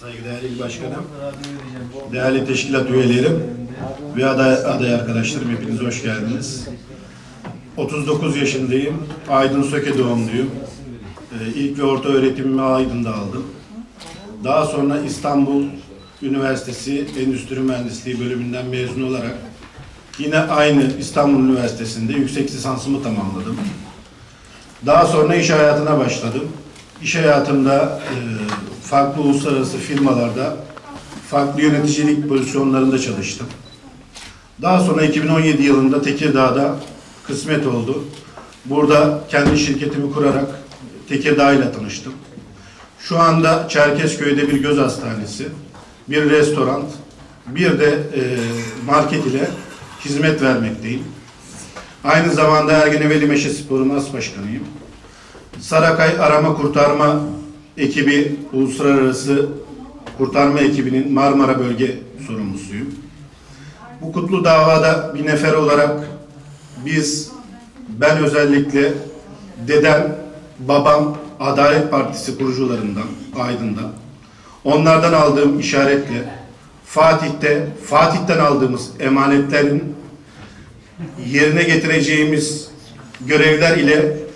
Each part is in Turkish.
Saygıdeğer İl Başkanım, değerli teşkilat üyelerim ve aday, aday arkadaşlarım hepiniz hoş geldiniz. 39 yaşındayım, Aydın Söke doğumluyum. Ee, İlk ve orta öğretimimi Aydın'da aldım. Daha sonra İstanbul Üniversitesi Endüstri Mühendisliği bölümünden mezun olarak yine aynı İstanbul Üniversitesi'nde yüksek lisansımı tamamladım. Daha sonra iş hayatına başladım. İş hayatımda e, farklı uluslararası firmalarda farklı yöneticilik pozisyonlarında çalıştım. Daha sonra 2017 yılında Tekirdağ'da kısmet oldu. Burada kendi şirketimi kurarak Tekirdağ ile tanıştım. Şu anda Çerkezköy'de bir göz hastanesi, bir restoran, bir de e, market ile hizmet vermekteyim. Aynı zamanda Ergeneveli Meşe Spor'un as başkanıyım. Sarakay Arama Kurtarma ekibi, uluslararası kurtarma ekibinin Marmara Bölge sorumlusuyum. Bu kutlu davada bir nefer olarak biz, ben özellikle dedem, babam Adalet Partisi kurucularından, Aydın'dan, onlardan aldığım işaretle Fatih'te, Fatih'ten aldığımız emanetlerin yerine getireceğimiz görevler ile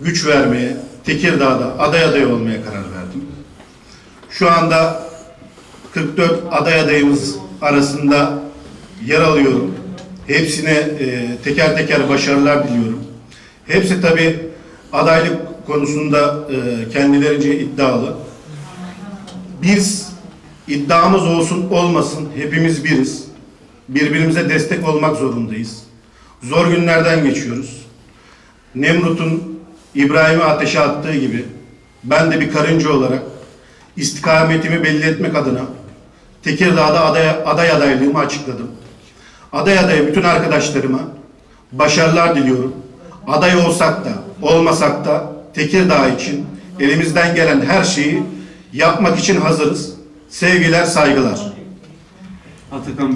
güç vermeye, Tekirdağ'da aday aday olmaya karar verdim. Şu anda 44 aday adayımız arasında yer alıyorum. Hepsine e, teker teker başarılar diliyorum. Hepsi tabii adaylık konusunda e, kendilerince iddialı. Biz iddiamız olsun olmasın hepimiz biriz. Birbirimize destek olmak zorundayız. Zor günlerden geçiyoruz. Nemrut'un İbrahim'i ateşe attığı gibi ben de bir karınca olarak istikametimi belli etmek adına Tekirdağ'da aday, aday adaylığımı açıkladım. Aday adaya bütün arkadaşlarıma başarılar diliyorum. Aday olsak da olmasak da Tekirdağ için elimizden gelen her şeyi yapmak için hazırız. Sevgiler, saygılar. Atakan